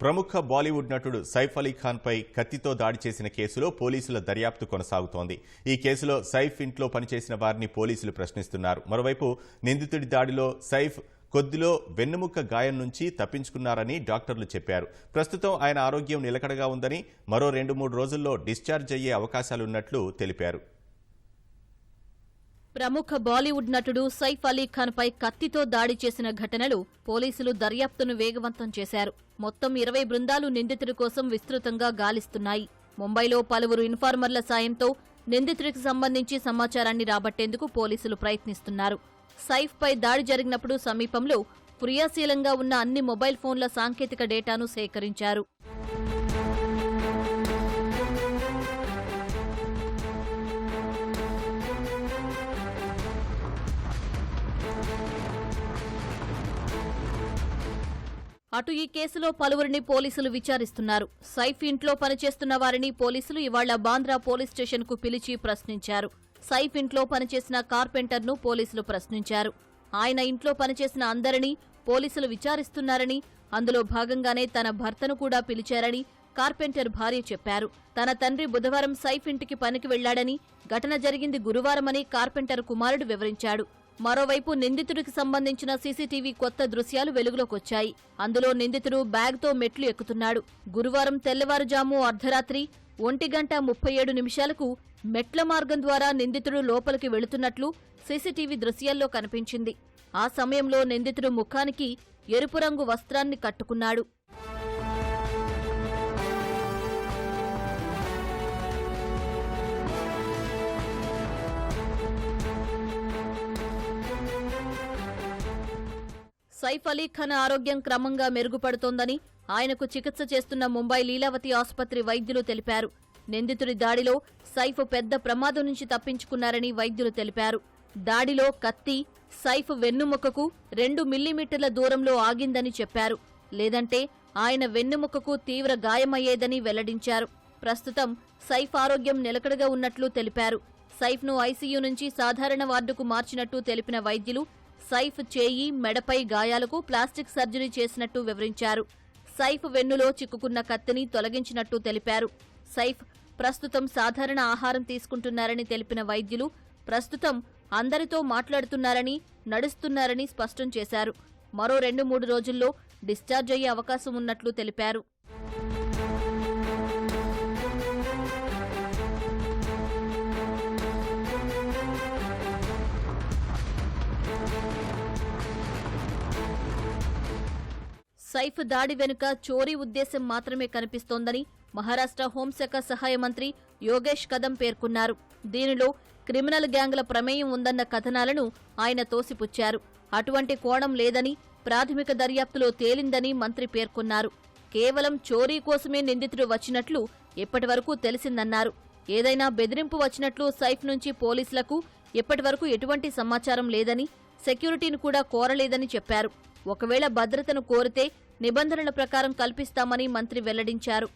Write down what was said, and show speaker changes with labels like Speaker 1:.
Speaker 1: ప్రముఖ బాలీవుడ్ నటుడు సైఫ్ అలీ ఖాన్పై కత్తితో దాడి చేసిన కేసులో పోలీసుల దర్యాప్తు కొనసాగుతోంది. ఈ కేసులో సైఫ్ ఇంట్లో పనిచేసిన వారిని పోలీసులు ప్రశ్నిస్తున్నారు. మరోవైపు నిందితుడి దాడిలో సైఫ్ కొద్దిలో వెన్నుముక్క గాయం నుంచి తప్పించుకున్నారని డాక్టర్లు చెప్పారు. ప్రస్తుతం ఆయన ఆరోగ్యం నిలకడగా ఉందని మరో రెండు మూడు రోజుల్లో డిశ్చార్జ్ అయ్యే అవకాశాలున్నట్లు తెలిపారు.
Speaker 2: ప్రముఖ బాలీవుడ్ నటుడు సైఫ్ అలీ ఖాన్పై కత్తితో దాడి చేసిన ఘటనలు పోలీసులు దర్యాప్తును వేగవంతం చేశారు. మొత్తం ఇరవై బృందాలు నిందితుడి కోసం విస్తృతంగా గాలిస్తున్నాయి. ముంబైలో పలువురు ఇన్ఫార్మర్ల సాయంతో నిందితుడికి సంబంధించి సమాచారాన్ని రాబట్టేందుకు పోలీసులు ప్రయత్నిస్తున్నారు. సైఫ్పై దాడి జరిగినప్పుడు సమీపంలో క్రియాశీలంగా ఉన్న అన్ని మొబైల్ ఫోన్ల సాంకేతిక డేటాను సేకరించారు. అటు ఈ కేసులో పలువురిని పోలీసులు విచారిస్తున్నారు. సైఫ్ ఇంట్లో పనిచేస్తున్న వారిని పోలీసులు ఇవాళ బాంద్రా పోలీస్ స్టేషన్కు పిలిచి ప్రశ్నించారు. సైఫ్ ఇంట్లో పనిచేసిన కార్పెంటర్ను పోలీసులు ప్రశ్నించారు. ఆయన ఇంట్లో పనిచేసిన అందరినీ పోలీసులు విచారిస్తున్నారని అందులో భాగంగానే తన భర్తను కూడా పిలిచారని కార్పెంటర్ భార్య చెప్పారు. తన తండ్రి బుధవారం సైఫ్ ఇంటికి పనికి వెళ్ళాడని ఘటన జరిగింది గురువారమని కార్పెంటర్ కుమారుడు వివరించాడు. మరోవైపు నిందితుడికి సంబంధించిన సీసీటీవీ కొత్త దృశ్యాలు వెలుగులోకొచ్చాయి. అందులో నిందితుడు బ్యాగ్తో మెట్లు ఎక్కుతున్నాడు. గురువారం తెల్లవారుజాము అర్ధరాత్రి ఒంటి గంట ముప్పై ఏడు నిమిషాలకు మెట్ల మార్గం ద్వారా నిందితుడు లోపలికి వెళుతున్నట్లు సీసీటీవీ దృశ్యాల్లో కనిపించింది. ఆ సమయంలో నిందితుడు ముఖానికి ఎరుపు రంగు వస్త్రాన్ని కట్టుకున్నాడు. సైఫ్ అలీ ఖాన్ ఆరోగ్యం క్రమంగా మెరుగుపడుతోందని ఆయనకు చికిత్స చేస్తున్న ముంబై లీలావతి ఆసుపత్రి వైద్యులు తెలిపారు. నిందితుడి దాడిలో సైఫ్ పెద్ద ప్రమాదం నుంచి తప్పించుకున్నారని వైద్యులు తెలిపారు. దాడిలో కత్తి సైఫ్ వెన్నుముకకు రెండు మిల్లీమీటర్ల దూరంలో ఆగిందని చెప్పారు. లేదంటే ఆయన వెన్నుముకకు తీవ్ర గాయమయ్యేదని వెల్లడించారు. ప్రస్తుతం సైఫ్ ఆరోగ్యం నిలకడగా ఉన్నట్లు తెలిపారు. సైఫ్ను ఐసీయూ నుంచి సాధారణ వార్డుకు మార్చినట్టు తెలిపిన వైద్యులు సైఫ్ చేయి మెడపై గాయాలకు ప్లాస్టిక్ సర్జరీ చేసినట్టు వివరించారు. సైఫ్ వెన్నులో చిక్కుకున్న కత్తిని తొలగించినట్టు తెలిపారు. సైఫ్ ప్రస్తుతం సాధారణ ఆహారం తీసుకుంటున్నారని తెలిపిన వైద్యులు ప్రస్తుతం అందరితో మాట్లాడుతున్నారని నడుస్తున్నారని స్పష్టం చేశారు. మరో రెండు మూడు రోజుల్లో డిశ్చార్జ్ అయ్యే అవకాశం ఉన్నట్లు తెలిపారు. సైఫ్ దాడి వెనుక చోరీ ఉద్దేశం మాత్రమే కనిపిస్తోందని మహారాష్ట్ర హోంశాఖ సహాయ మంత్రి యోగేష్ కదం పేర్కొన్నారు. దీనిలో క్రిమినల్ గ్యాంగ్ల ప్రమేయం ఉందన్న కథనాలను ఆయన తోసిపుచ్చారు. అటువంటి కోణం లేదని ప్రాథమిక దర్యాప్తులో తేలిందని మంత్రి పేర్కొన్నారు. కేవలం చోరీ కోసమే నిందితుడు వచ్చినట్లు ఇప్పటివరకు తెలిసిందన్నారు. ఏదైనా బెదిరింపు వచ్చినట్లు సైఫ్ నుంచి పోలీసులకు ఇప్పటివరకు ఎటువంటి సమాచారం లేదని సెక్యూరిటీని కూడా కోరలేదని చెప్పారు. ఒకవేళ భద్రతను కోరితే నిబంధనల ప్రకారం కల్పిస్తామని మంత్రి వెల్లడించారు.